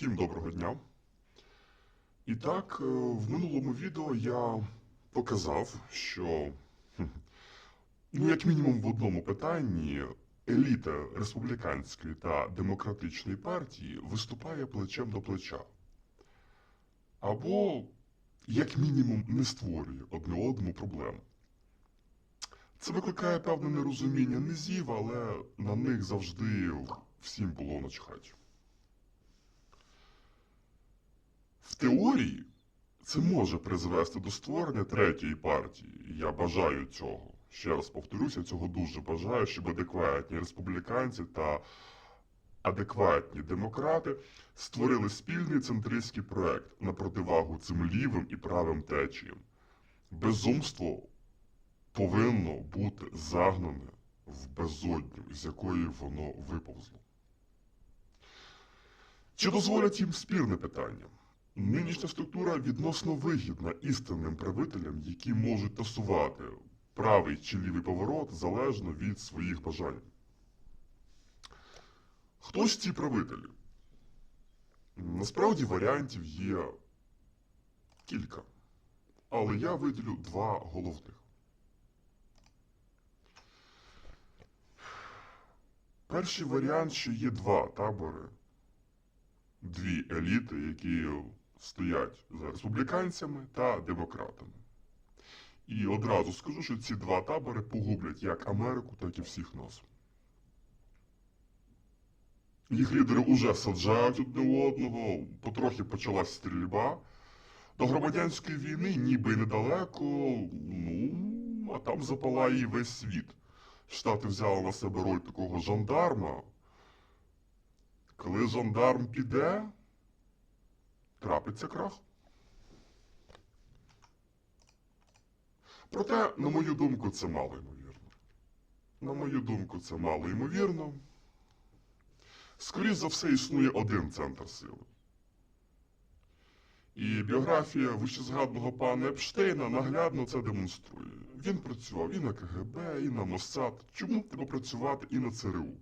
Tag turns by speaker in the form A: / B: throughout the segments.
A: Всім доброго дня. І так, е, в минулому відео я показав, що, ну, як мінімум в одному питанні, еліта республіканської та демократичної партії виступає плечем до плеча. Або, як мінімум, не створює одне одному проблем. Це викликає певне нерозуміння низів, але на них завжди всім було начхать. В теорії це може призвести до створення третьої партії. Я бажаю цього. Ще раз повторюся, цього дуже бажаю, щоб адекватні республіканці та адекватні демократи створили спільний центристський проект на противагу цим лівим і правим течіям. Безумство повинно бути загнане в безодню, з якої воно виповзло. Чи дозволять їм спірне питання? Нинішня структура відносно вигідна істинним правителям, які можуть тасувати правий чи лівий поворот залежно від своїх бажань. Хто ж ці правителі? Насправді варіантів є кілька, але я виділю два головних. Перший варіант, що є два табори, дві еліти, які стоять за республіканцями та демократами. І одразу скажу, що ці два табори погублять як Америку, так і всіх нас. Їх лідери уже саджають одне одного, потрохи почалась стрільба. До громадянської війни ніби недалеко, ну, а там запалає і весь світ. Штати взяли на себе роль такого жандарма. Коли жандарм піде, трапиться крах. Проте, на мою думку, це мало ймовірно. На мою думку, це мало ймовірно. Скоріше за все, існує один центр сили. І біографія вищезгадного пана Епштейна наглядно це демонструє. Він працював і на КГБ, і на Моссад. Чому б не попрацювати і на ЦРУ?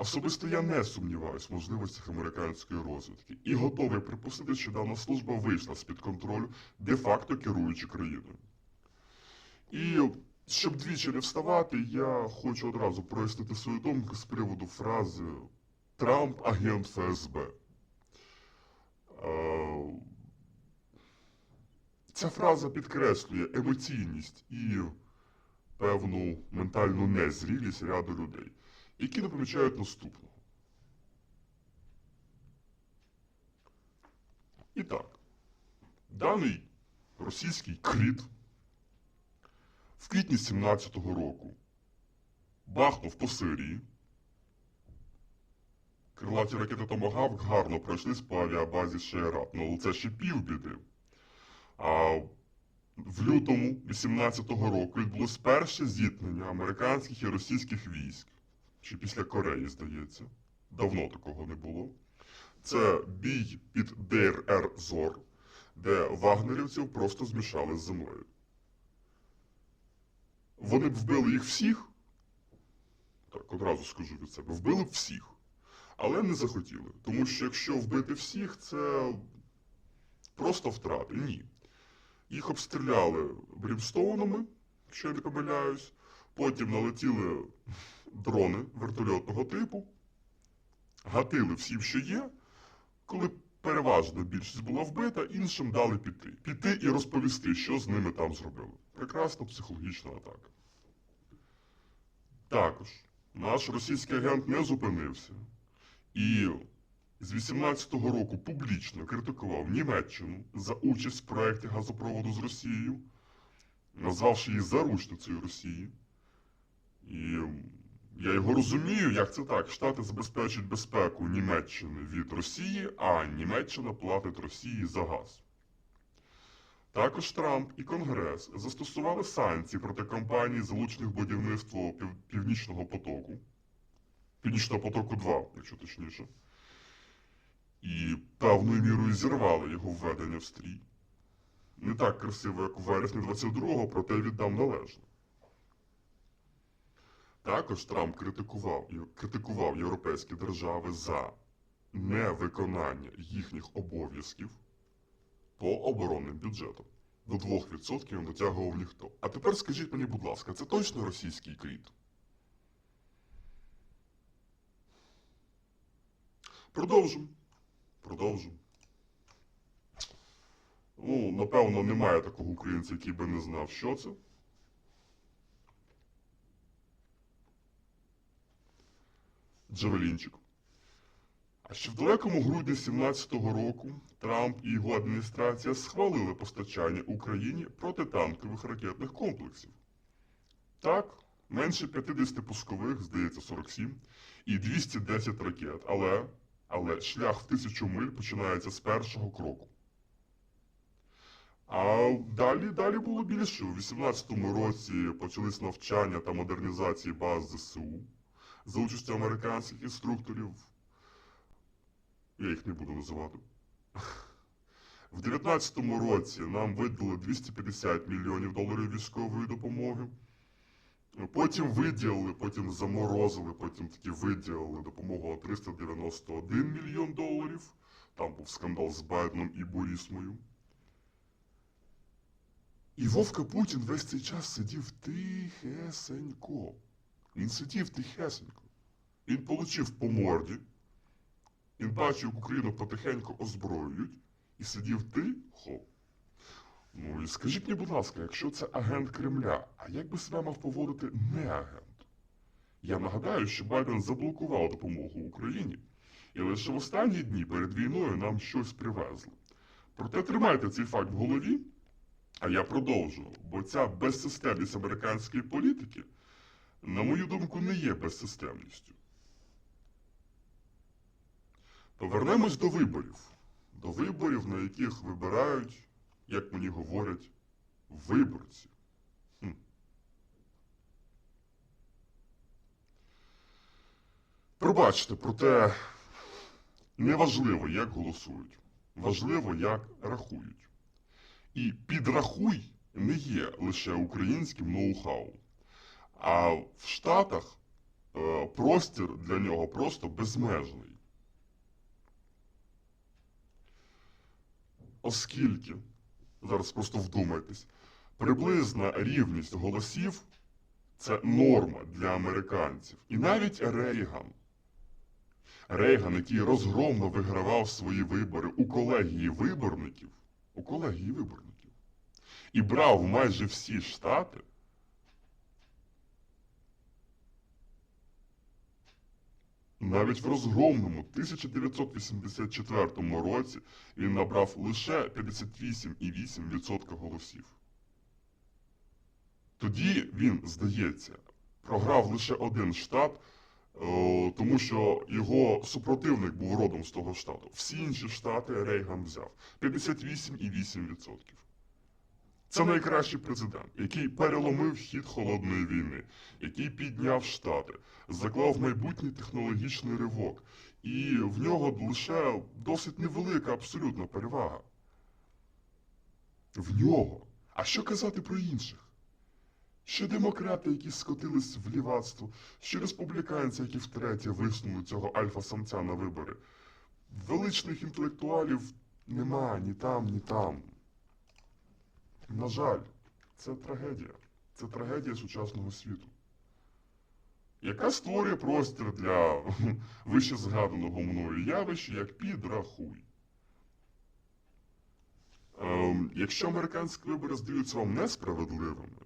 A: Особисто я не сумніваюсь в можливостях американської розвідки і готовий припустити, що дана служба вийшла з-під контролю, де-факто керуючи країною. І щоб двічі не вставати, я хочу одразу прояснити свою думку з приводу фрази Трамп агент ФСБ. Ця фраза підкреслює емоційність і певну ментальну незрілість ряду людей, які не помічають наступного. І так, даний російський кріт в квітні 17-го року бахнув по Сирії. Крилаті ракети Томагавк гарно пройшлись по авіабазі Шейрат, ну але це ще півбіди. А в лютому 18-го року відбулось перше зіткнення американських і російських військ. Чи після Кореї, здається. Давно такого не було. Це бій під Дейр Зор, де вагнерівців просто змішали з землею. Вони б вбили їх всіх. Так, одразу скажу від себе, вбили б всіх. Але не захотіли. Тому що якщо вбити всіх, це просто втрати. Ні. Їх обстріляли брімстоунами, якщо я не помиляюсь. Потім налетіли дрони вертольотного типу, гатили всім, що є. Коли переважна більшість була вбита, іншим дали піти. Піти і розповісти, що з ними там зробили. Прекрасна психологічна атака. Також наш російський агент не зупинився і з 18-го року публічно критикував Німеччину за участь в проєкті газопроводу з Росією, назвавши її заручницею Росії. І я його розумію, як це так. Штати забезпечують безпеку Німеччини від Росії, а Німеччина платить Росії за газ. Також Трамп і Конгрес застосували санкції проти компаній, залучених будівництво Пів- Північного потоку. Північного потоку 2, якщо точніше. І певною мірою зірвали його введення в стрій. Не так красиво, як у вересні 22-го, проте віддам належне. Також Трамп критикував, критикував європейські держави за невиконання їхніх обов'язків по оборонним бюджетам. До 2% не дотягував ніхто. А тепер скажіть мені, будь ласка, це точно російський кріт? Продовжимо. Продовжимо. Ну, напевно, немає такого українця, який би не знав, що це. Джавелінчик. А ще в далекому грудні 17-го року Трамп і його адміністрація схвалили постачання Україні протитанкових ракетних комплексів. Так, менше 50 пускових, здається, 47, і 210 ракет. Але, але шлях в тисячу миль починається з першого кроку. А далі, далі було більше. У 18-му році почались навчання та модернізації баз ЗСУ за участю американських інструкторів. Я їх не буду називати. В 19-му році нам видали 250 мільйонів доларів військової допомоги. Потім виділили, потім заморозили, потім таки виділили допомогу 391 мільйон доларів. Там був скандал з Байденом і Бурісмою. І Вовка Путін весь цей час сидів тихесенько. Він сидів тихесенько. Він получив по морді. Він бачив, як Україну потихеньку озброюють, і сидів тихо. Ну і скажіть мені, будь ласка, якщо це агент Кремля, а як би себе мав поводити не агент? Я нагадаю, що Байден заблокував допомогу Україні, і лише в останні дні перед війною нам щось привезли. Проте тримайте цей факт в голові, а я продовжу, бо ця безсистемність американської політики, на мою думку, не є безсистемністю. Повернемось до виборів. До виборів, на яких вибирають, як мені говорять, виборці. Хм. Пробачте, проте неважливо, як голосують. Важливо, як рахують. І підрахуй не є лише українським ноу-хау. А в Штатах е, простір для нього просто безмежний. Оскільки, зараз просто вдумайтесь, приблизна рівність голосів це норма для американців. І навіть Рейган. Рейган, який розгромно вигравав свої вибори у колегії виборників, у колегії виборників, і брав майже всі штати, Навіть в розгромному 1984 році він набрав лише 58,8% голосів. Тоді він, здається, програв лише один штат, е, тому що його супротивник був родом з того штату. Всі інші штати Рейган взяв 58,8%. Це найкращий президент, який переломив хід холодної війни, який підняв штати, заклав майбутній технологічний ривок, і в нього лише досить невелика абсолютна перевага. В нього. А що казати про інших? Що демократи, які скотились в лівацтво, що республіканці, які втретє висунули цього альфа-самця на вибори. Величних інтелектуалів нема ні там, ні там. На жаль, це трагедія. Це трагедія сучасного світу. Яка створює простір для вище згаданого мною явища, як підрахуй. Ем, якщо американські вибори здаються вам несправедливими,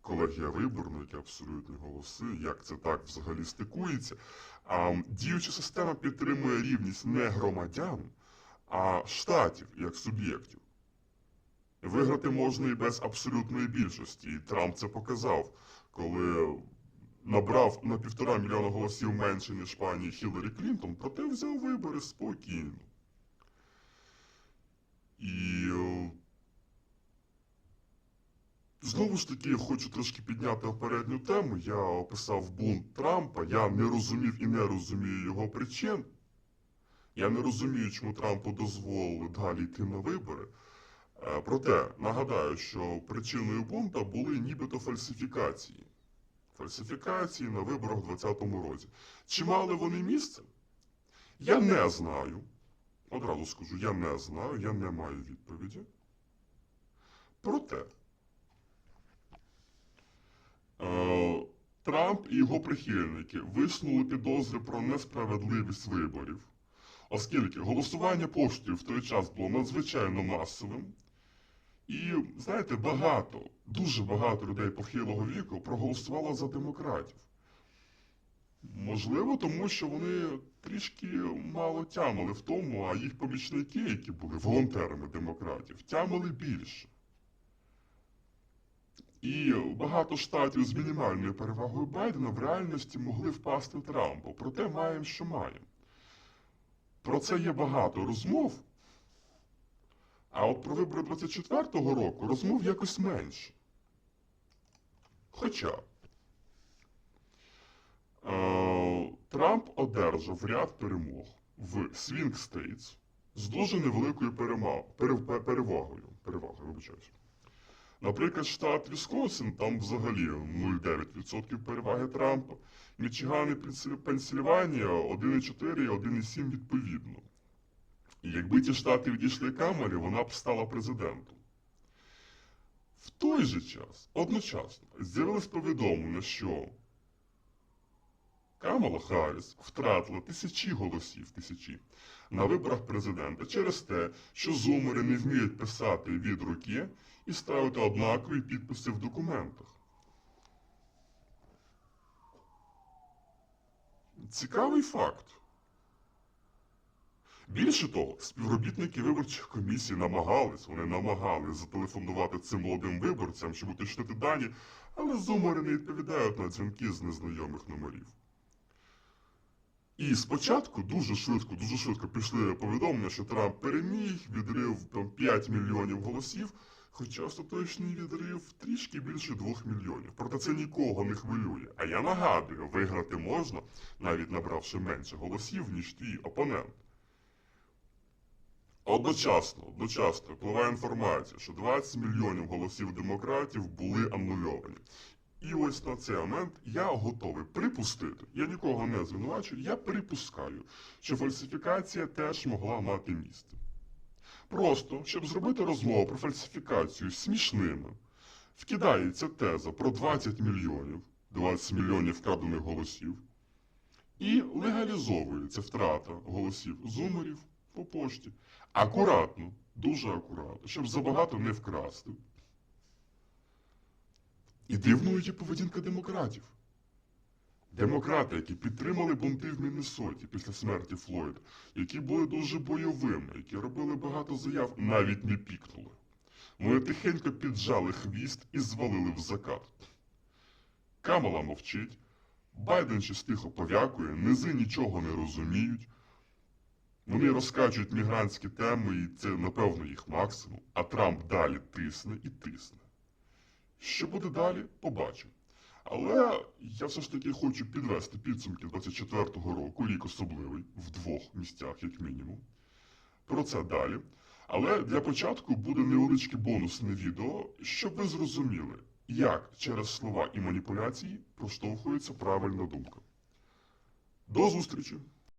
A: колегія виборників, абсолютні голоси, як це так взагалі стикується, а діюча система підтримує рівність не громадян, а штатів як суб'єктів. Виграти можна і без абсолютної більшості. І Трамп це показав, коли набрав на півтора мільйона голосів менше, ніж пані Хіларі Клінтон, проте взяв вибори спокійно. І е, знову ж таки хочу трошки підняти попередню тему. Я описав бунт Трампа, я не розумів і не розумію його причин. Я не розумію, чому Трампу дозволили далі йти на вибори. Е, Проте нагадаю, що причиною бунта були нібито фальсифікації. Фальсифікації на виборах у 2020 році. Чи мали вони місце? Я не знаю. Одразу скажу, я не знаю, я не маю відповіді. Проте е, Трамп і його прихильники висунули підозри про несправедливість виборів, оскільки голосування поштою в той час було надзвичайно масовим. І, знаєте, багато, дуже багато людей похилого віку проголосувало за демократів. Можливо, тому що вони трішки мало тямили в тому, а їх помічники, які були волонтерами демократів, тямили більше. І багато штатів з мінімальною перевагою Байдена в реальності могли впасти Трампу. Проте маємо, що маємо. Про це є багато розмов. А от про вибори 24-го року розмов якось менше. Хоча е, Трамп одержав ряд перемог в Свінг Стейтс з дуже невеликою перема- перев- перевагою. Перевагою, вибачаюсь. Наприклад, штат Вісконсин, там взагалі 0,9% переваги Трампа. Мічиган і Пенсильванія 1,4 і 1,7 відповідно. Якби ті штати відійшли Камері, вона б стала президентом. В той же час, одночасно, з'явилось повідомлення, що Камала Харріс втратила тисячі голосів тисячі на виборах президента через те, що зумери не вміють писати від руки і ставити однакові підписи в документах. Цікавий факт. Більше того, співробітники виборчих комісій намагались, вони намагались зателефонувати цим молодим виборцям, щоб уточнити дані, але зумери не відповідають на дзвінки з незнайомих номерів. І спочатку дуже швидко, дуже швидко пішли повідомлення, що Трамп переміг, відрив там 5 мільйонів голосів, хоча остаточний відрив трішки більше 2 мільйонів. Проте це нікого не хвилює. А я нагадую, виграти можна, навіть набравши менше голосів, ніж твій опонент. Одночасно, одночасно впливає інформація, що 20 мільйонів голосів демократів були анульовані. І ось на цей момент я готовий припустити, я нікого не звинувачую, я припускаю, що фальсифікація теж могла мати місце. Просто, щоб зробити розмову про фальсифікацію смішними, вкидається теза про 20 мільйонів, 20 мільйонів вкрадених голосів, і легалізовується втрата голосів зумерів по пошті. Акуратно, дуже акуратно, щоб забагато не вкрасти. І дивною є поведінка демократів. Демократи, які підтримали бунти в Міннесоті після смерті Флойда, які були дуже бойовими, які робили багато заяв, навіть не пікнули. Вони тихенько піджали хвіст і звалили в закат. Камала мовчить, Байден щось тихо повякує, низи нічого не розуміють. Вони розкачують мігрантські теми, і це, напевно, їх максимум, а Трамп далі тисне і тисне. Що буде далі, побачимо. Але я все ж таки хочу підвести підсумки 24-го року, рік особливий, в двох місцях, як мінімум. Про це далі. Але для початку буде невеличке бонусне відео, щоб ви зрозуміли, як через слова і маніпуляції проштовхується правильна думка. До зустрічі!